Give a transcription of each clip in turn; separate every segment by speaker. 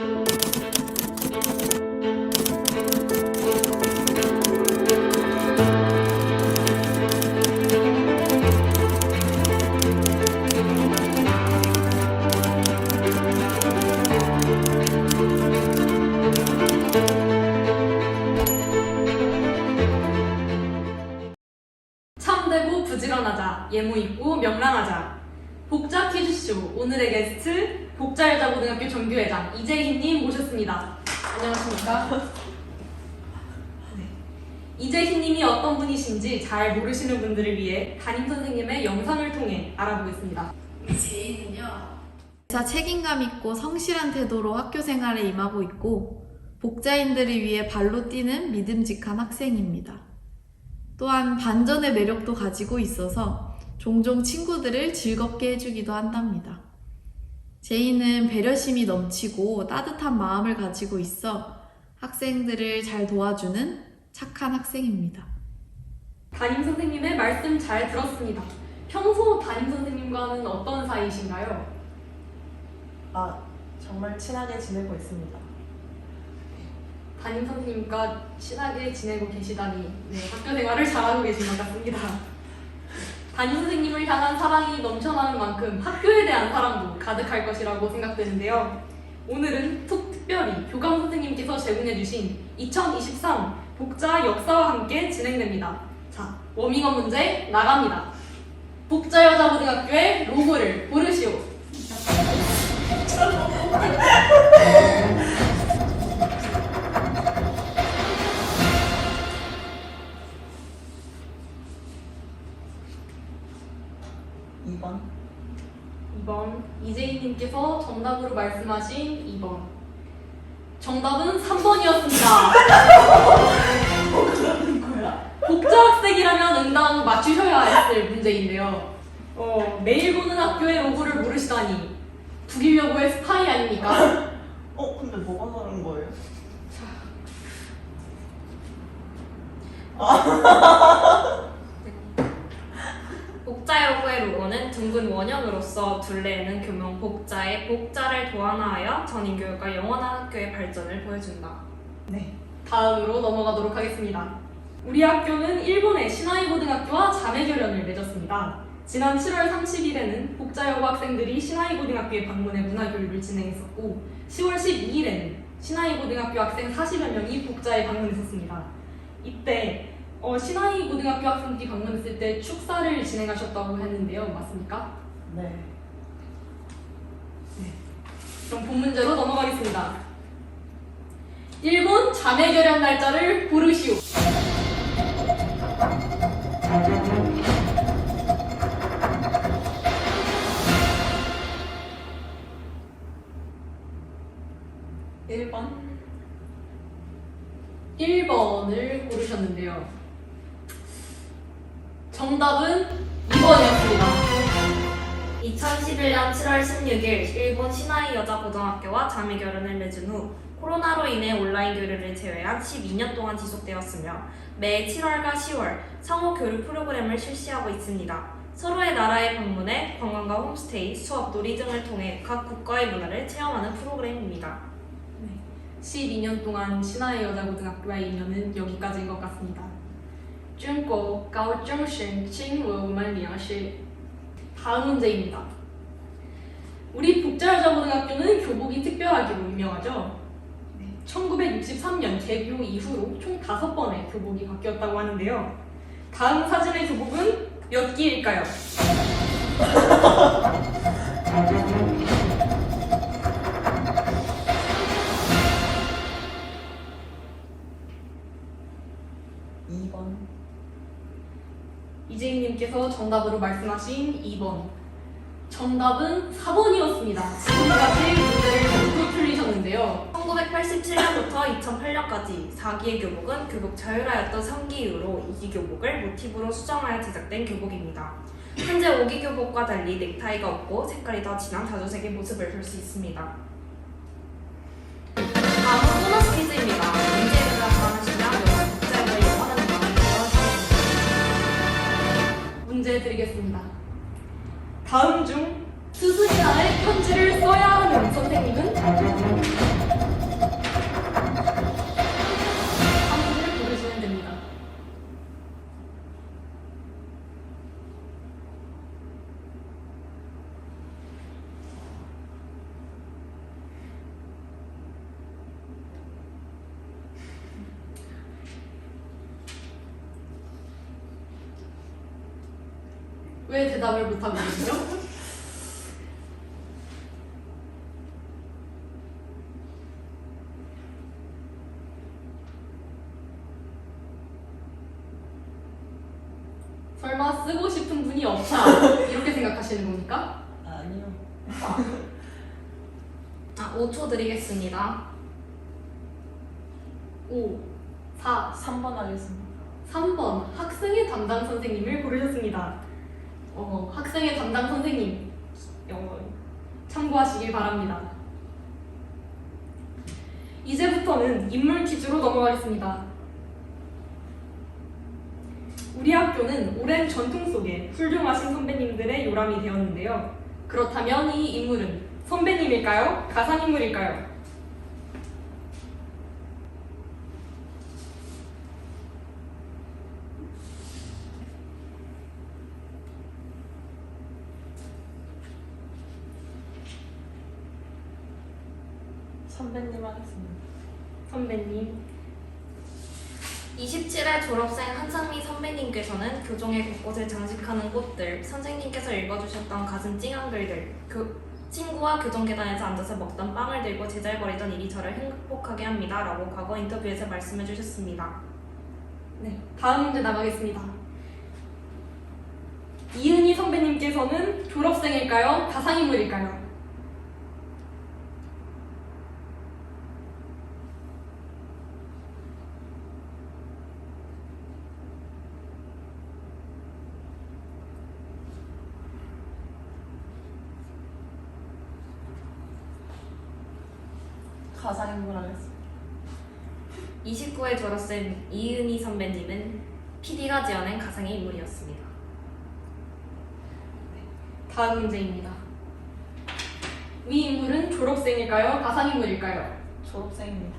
Speaker 1: 참 안녕하십니까? 네. 이재희님이 어떤 분이신지 잘 모르시는 분들을 위해 담임 선생님의 영상을 통해 알아보겠습니다.
Speaker 2: 제이는요. 자 책임감 있고 성실한 태도로 학교 생활에 임하고 있고 복자인들을 위해 발로 뛰는 믿음직한 학생입니다. 또한 반전의 매력도 가지고 있어서 종종 친구들을 즐겁게 해주기도 한답니다. 제이는 배려심이 넘치고 따뜻한 마음을 가지고 있어 학생들을 잘 도와주는 착한 학생입니다.
Speaker 1: 담임 선생님의 말씀 잘 들었습니다. 평소 담임 선생님과는 어떤 사이이신가요?
Speaker 3: 아, 정말 친하게 지내고 있습니다.
Speaker 1: 담임 선생님과 친하게 지내고 계시다니 네, 학교 생활을 잘하고 계신 것 같습니다. 담임 선생님을 향한 사랑이 넘쳐나는 만큼 학교에 대한 사랑도 가득할 것이라고 생각되는데요. 오늘은 툭 특별히 교감 선생님께서 제공해주신 2023 복자 역사와 함께 진행됩니다. 자, 워밍업 문제 나갑니다. 복자 여자고등학교의 로고를 고르시오. 정답으로 말씀하신 2번 정답은 3번이었습니다
Speaker 3: 그러는 거야?
Speaker 1: 복자학생이라면 응당 맞추셔야 했을 문제인데요 어, 매일 보는 학교의 로고를 모르시다니 북일여고의 스파이 아닙니까?
Speaker 3: 어, 근데 뭐가 다른 거예요?
Speaker 4: 복자여고의 로고는 둥근 원형으로서 둘레에는 교명 복자의 복자를 도안화하여 전인교육과 영원한 학교의 발전을 보여준다.
Speaker 1: 네 다음으로 넘어가도록 하겠습니다 우리 학교는 일본의 시나이 고등학교와 자매 결연을 맺었습니다 지난 7월 30일에는 복자여고 학생들이 시나이 고등학교에 방문해 문화교육을 진행했었고 10월 12일에는 시나이 고등학교 학생 40여 명이 복자에 방문했었습니다. 이때 어, 시나이 고등학교 학생들이 방문했을 때 축사를 진행하셨다고 했는데요. 맞습니까?
Speaker 3: 네.
Speaker 1: 그럼 본 문제로 넘어가겠습니다. 일본 자매 결연 날짜를 고르시오. 정답은 2번이었습니다.
Speaker 4: 2011년 7월 16일 일본 시나이 여자고등학교와 자매 결연을 맺은 후 코로나로 인해 온라인 교류를 제외한 12년 동안 지속되었으며 매 7월과 10월 상호 교류 프로그램을 실시하고 있습니다. 서로의 나라에 방문해 관광과 홈스테이, 수업, 놀이 등을 통해 각 국가의 문화를 체험하는 프로그램입니다.
Speaker 1: 12년 동안 신화의 여자고등학교와의 인연은 여기까지인 것 같습니다. 中国高中生请我们联系 다음 문제입니다. 우리 북자여자고등학교는 교복이 특별하기로 유명하죠. 1963년 개교 이후로 총 5번의 교복이 바뀌었다고 하는데요. 다음 사진의 교복은 몇 기일까요? 정답으로 말씀하신 2번. 정답은 4번이었습니다. 지금까지 문제를 모두 풀리셨는데요.
Speaker 4: 1987년부터 2008년까지 4기의 교복은 교복 자율화였던 3기 이후로 2기 교복을 모티브로 수정하여 제작된 교복입니다. 현재 5기 교복과 달리 넥타이가 없고 색깔이 더 진한 다주색의 모습을 볼 수 있습니다. 문제
Speaker 1: 드리겠습니다. 다음 중 스승이 나의 편지를 써야 하는 선생님은 왜 대답을 못하고 계시죠? 설마 쓰고 싶은 분이 없다 이렇게 생각하시는 겁니까?
Speaker 3: 아니요.
Speaker 4: 아, 5초 드리겠습니다.
Speaker 1: 5, 4,
Speaker 3: 3번 하겠습니다.
Speaker 1: 3번 학생의 담당 선생님을 고르셨습니다. 어, 학생의 담당 선생님 영어 참고하시길 바랍니다. 이제부터는 인물 퀴즈로 넘어가겠습니다. 우리 학교는 오랜 전통 속에 훌륭하신 선배님들의 요람이 되었는데요. 그렇다면 이 인물은 선배님일까요? 가상인물일까요?
Speaker 3: 선배님 하겠습니다.
Speaker 1: 선배님.
Speaker 4: 27회 졸업생 한상미 선배님께서는 교정의 곳곳을 장식하는 꽃들, 선생님께서 읽어주셨던 가슴 찡한 글들, 교, 친구와 교정 계단에서 앉아서 먹던 빵을 들고 제잘거리던 일이 저를 행복하게 합니다. 라고 과거 인터뷰에서 말씀해 주셨습니다.
Speaker 1: 네, 다음 문제 나가겠습니다. 이은희 선배님께서는 졸업생일까요? 가상인물일까요?
Speaker 3: 가상인물 하겠습니다.
Speaker 4: 29회 졸업생 선배님은 PD가 지어낸 가상의 인물이었습니다.
Speaker 1: 다음 문제입니다. 위 인물은 졸업생일까요? 가상인물일까요?
Speaker 3: 졸업생입니다.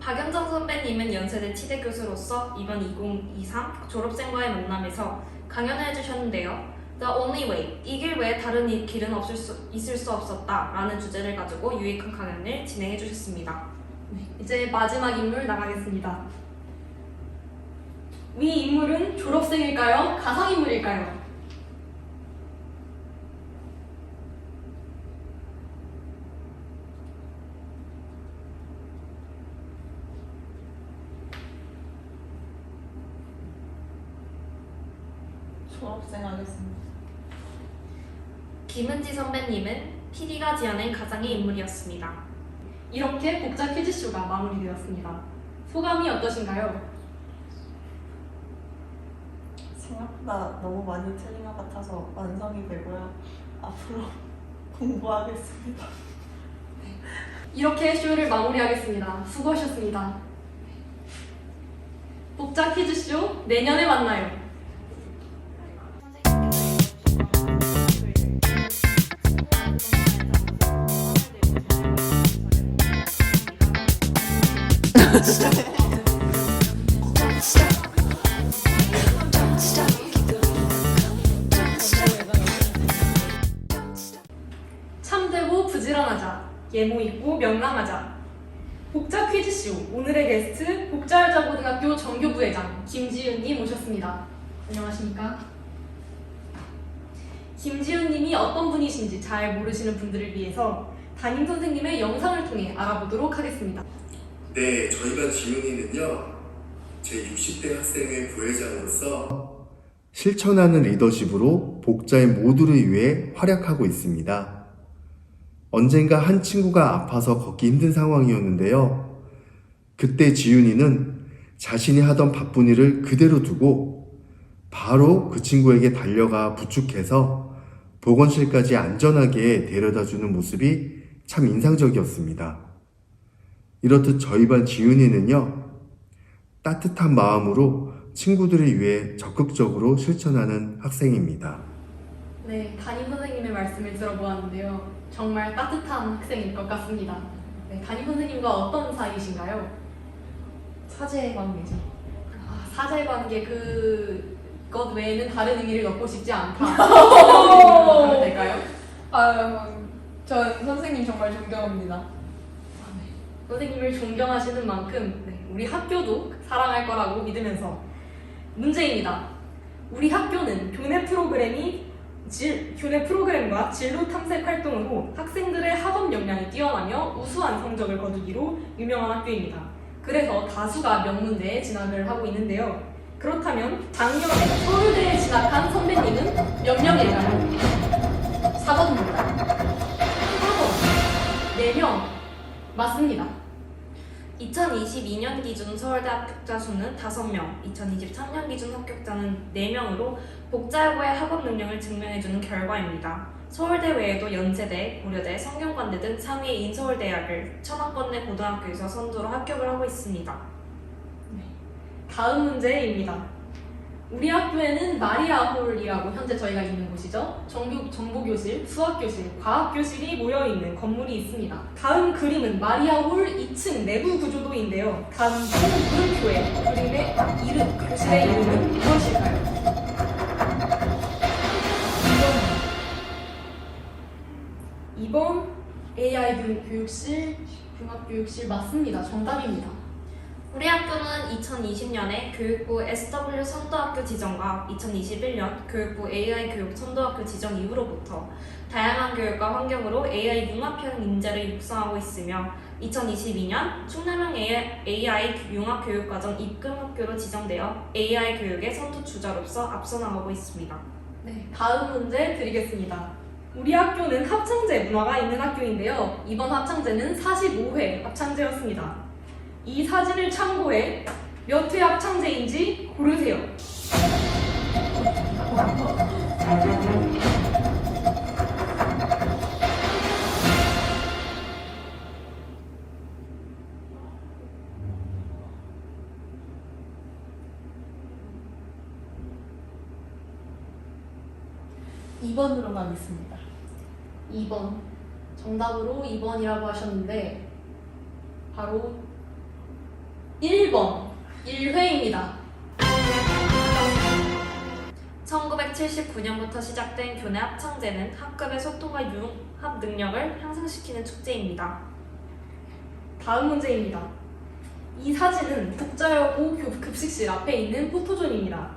Speaker 4: 박연정 선배님은 연세대 치대 교수로서 이번 2023 졸업생과의 만남에서 강연을 해주셨는데요. The Only Way, 이 길 외에 다른 이 길은 없을 수, 있을 수 없었다 라는 주제를 가지고 유익한 강연을 진행해 주셨습니다.
Speaker 1: 이제 마지막 인물 나가겠습니다. 위 인물은 졸업생일까요? 가상인물일까요?
Speaker 3: 졸업생 하겠습니다.
Speaker 4: 김은지 선배님은 PD가 지어낸 가상의 인물이었습니다.
Speaker 1: 이렇게 복잡 퀴즈쇼가 마무리되었습니다. 소감이 어떠신가요?
Speaker 3: 생각보다 너무 많이 틀린 것 같아서 완성이 되고요. 앞으로 공부하겠습니다.
Speaker 1: 이렇게 쇼를 마무리하겠습니다. 수고하셨습니다. 복잡 퀴즈쇼 내년에 만나요. 예모 있고 명랑하자. 복자 퀴즈쇼 오늘의 게스트 복자여자고등학교 정교부회장 김지윤님 모셨습니다. 안녕하십니까? 김지윤님이 어떤 분이신지 잘 모르시는 분들을 위해서 담임 선생님의 영상을 통해 알아보도록 하겠습니다.
Speaker 5: 네, 저희 반 지훈이는요, 제 60대 학생회 부회장으로서 실천하는 리더십으로 복자의 모두를 위해 활약하고 있습니다. 언젠가 한 친구가 아파서 걷기 힘든 상황이었는데요. 그때 지훈이는 자신이 하던 바쁜 일을 그대로 두고 바로 그 친구에게 달려가 부축해서 보건실까지 안전하게 데려다 주는 모습이 참 인상적이었습니다. 이렇듯 저희 반 지훈이는요, 따뜻한 마음으로 친구들을 위해 적극적으로 실천하는 학생입니다.
Speaker 1: 네, 담임 선생님의 말씀을 들어보았는데요. 정말 따뜻한 학생일 것 같습니다. 네, 담임 선생님과 어떤 사이이신가요?
Speaker 3: 사제 관계죠.
Speaker 1: 아, 사제 관계 그것 외에는 다른 의미를 넣고 싶지 않다. 하면 될까요?
Speaker 6: 아, 전 선생님 정말 존경합니다.
Speaker 1: 선생님을 존경하시는 만큼 네, 우리 학교도 사랑할 거라고 믿으면서 문제입니다. 우리 학교는 교내 프로그램이 질, 교내 프로그램과 진로 탐색 활동으로 학생들의 학업 역량이 뛰어나며 우수한 성적을 거두기로 유명한 학교입니다. 그래서 다수가 명문대에 진학을 하고 있는데요. 그렇다면 작년에 서울대에 진학한 선배님은 몇 명일까요? 4번입니다. 4번. 4명. 맞습니다.
Speaker 4: 2022년 기준 서울대 합격자 수는 5명, 2023년 기준 합격자는 4명으로 복자여고의 학업 능력을 증명해주는 결과입니다. 서울대 외에도 연세대, 고려대, 성균관대 등 상위 인서울대학을 천왕권 내 고등학교에서 선두로 합격을 하고 있습니다.
Speaker 1: 다음 문제입니다. 우리 학교에는 마리아홀이라고 현재 저희가 있는 곳이죠. 정규, 정보교실, 수학교실, 과학교실이 모여있는 건물이 있습니다. 다음 그림은 마리아홀 2층 내부 구조도인데요. 다음 총 물음표의 그림의 이름, 교실의 이름은 무엇일까요? AI 교- 교육실, 융합교육실 맞습니다. 정답입니다.
Speaker 4: 우리 학교는 2020년에 교육부 SW 선도학교 지정과 2021년 교육부 AI 교육 선도학교 지정 이후로부터 다양한 교육과 환경으로 AI 융합형 인재를 육성하고 있으며 2022년 충남형 AI 융합교육과정 입금학교로 지정되어 AI 교육의 선두 주자로서 앞서 나가고 있습니다.
Speaker 1: 네, 다음 문제 드리겠습니다. 우리 학교는 합창제 문화가 있는 학교인데요. 이번 합창제는 45회 합창제였습니다. 이 사진을 참고해 몇 회 합창제인지 고르세요.
Speaker 3: 이번으로 가겠습니다.
Speaker 1: 2번. 정답으로 2번이라고 하셨는데 바로 1번. 1회입니다.
Speaker 4: 1979년부터 시작된 교내 합창제는 학급의 소통과 융합 능력을 향상시키는 축제입니다.
Speaker 1: 다음 문제입니다. 이 사진은 복자여고 교- 급식실 앞에 있는 포토존입니다.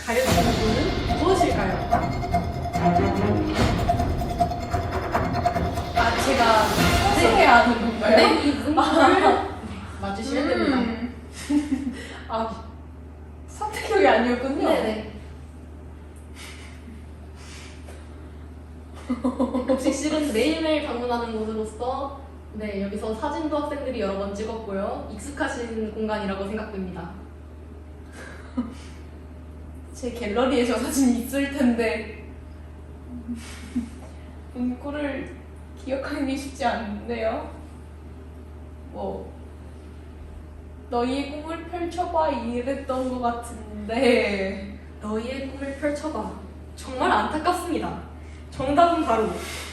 Speaker 1: 가려지는 부분은 무엇일까요?
Speaker 6: 아 제가 선생해야 하는 건가요?
Speaker 1: 네, 이 문구를 맞추시면 됩니다.
Speaker 6: 음. 아 선택력이 아니었군요.
Speaker 1: 네네. 급식 실은 매일매일 방문하는 곳으로서 네 여기서 사진도 학생들이 여러 번 찍었고요. 익숙하신 공간이라고 생각됩니다.
Speaker 6: 제 갤러리에 저 사진 있을 텐데 문구를 기억하기 쉽지 않네요. 뭐 너희의 꿈을 펼쳐봐 이랬던 것 같은데
Speaker 1: 너희의 꿈을 펼쳐봐. 정말 안타깝습니다. 정답은 바로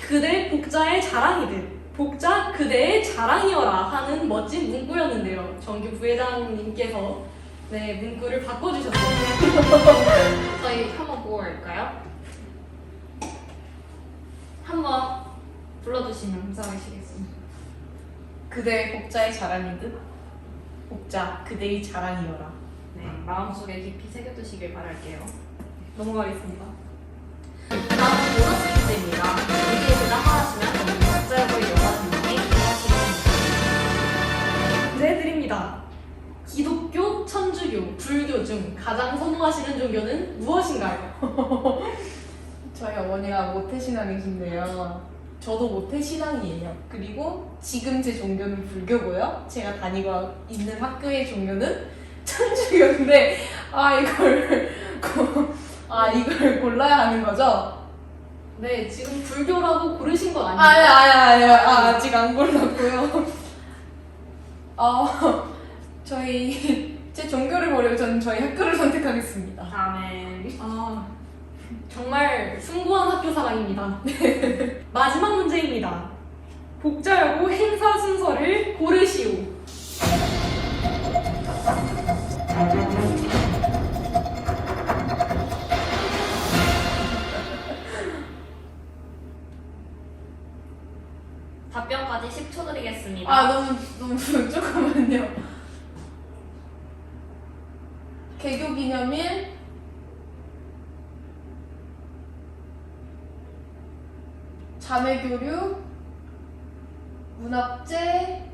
Speaker 1: 그대 복자의 자랑이듯 복자 그대의 자랑이어라 하는 멋진 문구였는데요. 정규 부회장님께서 네 문구를 바꿔주셨어요.
Speaker 4: 저희 한번 보고 갈까요? 한번 불러주시면 감사하시겠습니다.
Speaker 3: 그대 복자의 자랑이듯 복자 그대의 자랑이여라.
Speaker 4: 네, 마음속에 깊이 새겨두시길 바랄게요.
Speaker 1: 넘어가겠습니다.
Speaker 4: 다음은 보너스 퀴즈입니다. 여기에 대답하시면 저희 각자의 영화는 분이 기하시게 됩니다.
Speaker 1: 문제 드립니다. 기독교, 천주교, 불교 중 가장 선호하시는 종교는 무엇인가요?
Speaker 6: 저희 어머니가 모태신앙이신데요. 저도 모태신앙이에요. 그리고 지금 제 종교는 불교고요. 제가 다니고 있는 학교의 종교는 천주교인데 아 이걸 고- 아 이걸 골라야 하는 거죠?
Speaker 1: 네, 지금 불교라고 고르신 건 아니에요.
Speaker 6: 아니 아니 아니 아, 아직 안 골랐고요. 어 저희 제 종교를 버리고 저는 저희 학교를 선택하겠습니다.
Speaker 4: 다음엔
Speaker 1: 아, 정말 숭고한 학교 사랑입니다. 마지막 문제입니다. 복자여고 행사 순서를 고르시오.
Speaker 4: 답변까지 10초 드리겠습니다.
Speaker 6: 아 너무 너무 조금만요. 개교 기념일, 자매교류, 문학재,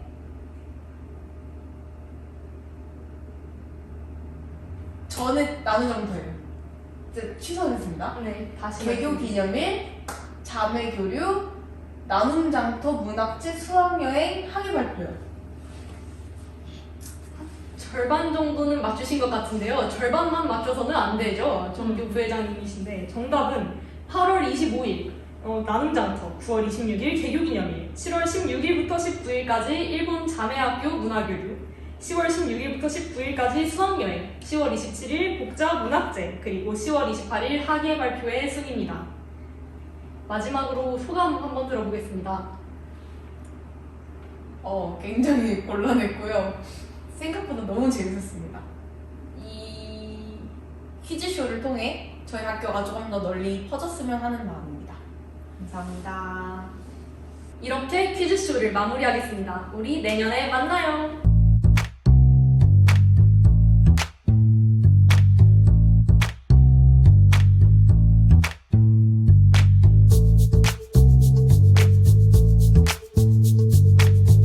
Speaker 6: 저는 나눈 정도예요. 이제 취소했습니다.
Speaker 1: 네, 다시
Speaker 6: 개교. 기념일, 자매 교류, 나눔 장터, 문학재, 수학여행, 학예 발표요.
Speaker 1: 절반 정도는 맞추신 것 같은데요. 절반만 맞춰서는 안 되죠. 정교 부회장님이신데 정답은 8월 25일 어, 나눔장터, 9월 26일 개교기념일, 7월 16일부터 19일까지 일본 자매학교 문화교류, 10월 16일부터 19일까지 수학여행, 10월 27일 복자 문학제, 그리고 10월 28일 학예 발표의 순입니다. 마지막으로 소감 한번 들어보겠습니다.
Speaker 6: 어, 굉장히 곤란했고요. 생각보다 너무 재밌었습니다. 이 퀴즈쇼를 통해 저희 학교가 조금 더 널리 퍼졌으면 하는 마음입니다. 감사합니다.
Speaker 1: 이렇게 퀴즈쇼를 마무리하겠습니다. 우리 내년에 만나요.